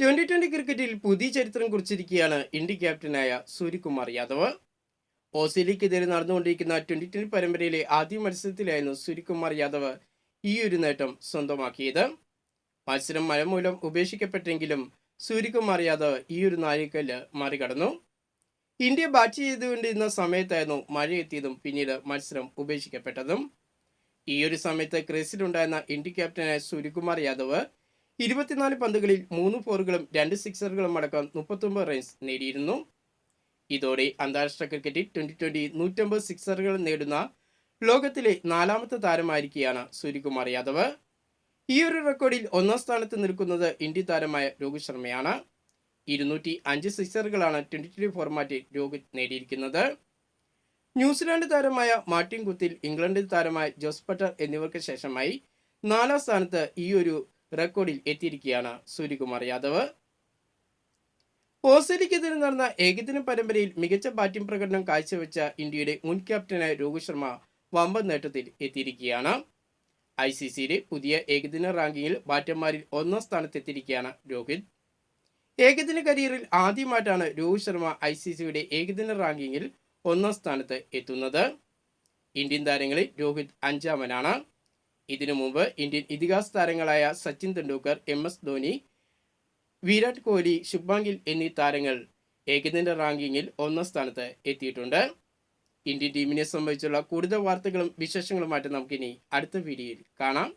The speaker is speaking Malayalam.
ട്വന്റി ട്വന്റി ക്രിക്കറ്റിൽ പുതിയ ചരിത്രം കുറിച്ചിരിക്കുകയാണ് ഇന്ത്യ ക്യാപ്റ്റനായ സൂര്യകുമാർ യാദവ്. ഓസ്ട്രേലിയക്കെതിരെ നടന്നുകൊണ്ടിരിക്കുന്ന ട്വന്റി ട്വന്റി പരമ്പരയിലെ ആദ്യ മത്സരത്തിലായിരുന്നു സൂര്യകുമാർ യാദവ് ഈ ഒരു നേട്ടം സ്വന്തമാക്കിയത്. മത്സരം മഴ മൂലം ഉപേക്ഷിക്കപ്പെട്ടെങ്കിലും സൂര്യകുമാർ യാദവ് ഈ ഒരു നാഴികക്കല്ല് മറികടന്നു. ഇന്ത്യ ബാറ്റ് ചെയ്തുകൊണ്ടിരുന്ന സമയത്തായിരുന്നു മഴ എത്തിയതും പിന്നീട് മത്സരം ഉപേക്ഷിക്കപ്പെട്ടതും. ഈ ഒരു സമയത്ത് ക്രീസിലുണ്ടായിരുന്ന ഇന്ത്യ ക്യാപ്റ്റനായ സൂര്യകുമാർ യാദവ് ഇരുപത്തിനാല് പന്തുകളിൽ മൂന്ന് ഫോറുകളും രണ്ട് സിക്സറുകളും അടക്കം മുപ്പത്തൊമ്പത് റൺസ് നേടിയിരുന്നു. ഇതോടെ അന്താരാഷ്ട്ര ക്രിക്കറ്റിൽ ട്വന്റി ട്വന്റി നൂറ്റമ്പത് സിക്സറുകൾ നേടുന്ന ലോകത്തിലെ നാലാമത്തെ താരമായിരിക്കുകയാണ് സൂര്യകുമാർ യാദവ്. ഈ ഒരു റെക്കോർഡിൽ ഒന്നാം സ്ഥാനത്ത് നിൽക്കുന്നത് ഇന്ത്യൻ താരമായ രോഹിത് ശർമ്മയാണ്. ഇരുന്നൂറ്റി അഞ്ച് സിക്സറുകളാണ് ട്വന്റി ട്വന്റി ഫോർമാറ്റിൽ രോഹിത് നേടിയിരിക്കുന്നത്. ന്യൂസിലാൻഡ് താരമായ മാർട്ടിൻ കുത്തിൽ ഇംഗ്ലണ്ട് താരമായ ജോസ് പട്ടർ എന്നിവർക്ക് ശേഷമായി നാലാം സ്ഥാനത്ത് ഈ ഒരു റെക്കോർഡിൽ എത്തിയിരിക്കുകയാണ് സൂര്യകുമാർ യാദവ്. ഓസ്ട്രേലിയക്കെതിരെ നടന്ന ഏകദിന പരമ്പരയിൽ മികച്ച ബാറ്റിംഗ് പ്രകടനം കാഴ്ചവെച്ച ഇന്ത്യയുടെ മുൻ ക്യാപ്റ്റനായ രോഹിത് ശർമ്മ വമ്പൻ നേട്ടത്തിൽ എത്തിയിരിക്കുകയാണ്. ഐ സി സിയിലെ പുതിയ ഏകദിന റാങ്കിങ്ങിൽ ബാറ്റർമാരിൽ ഒന്നാം സ്ഥാനത്തെത്തിയിരിക്കുകയാണ് രോഹിത്. ഏകദിന കരിയറിൽ ആദ്യമായിട്ടാണ് രോഹിത് ശർമ്മ ഐ സി സിയുടെ ഏകദിന റാങ്കിങ്ങിൽ ഒന്നാം സ്ഥാനത്ത് എത്തുന്നത്. ഇന്ത്യൻ താരങ്ങളിൽ രോഹിത് അഞ്ചാമനാണ്. ഇതിനു മുമ്പ് ഇന്ത്യൻ ഇതിഹാസ താരങ്ങളായ സച്ചിൻ തെണ്ടുൽക്കർ എം എസ് ധോനി വിരാട് കോഹ്ലി ശുഭാംഗിൽ ഗിൽ എന്നീ താരങ്ങൾ ഏകദിന റാങ്കിങ്ങിൽ ഒന്നാം സ്ഥാനത്ത് എത്തിയിട്ടുണ്ട്. ഇന്ത്യൻ ടീമിനെ സംബന്ധിച്ചുള്ള കൂടുതൽ വാർത്തകളും വിശേഷങ്ങളുമായിട്ട് നമുക്കിനി അടുത്ത വീഡിയോയിൽ കാണാം.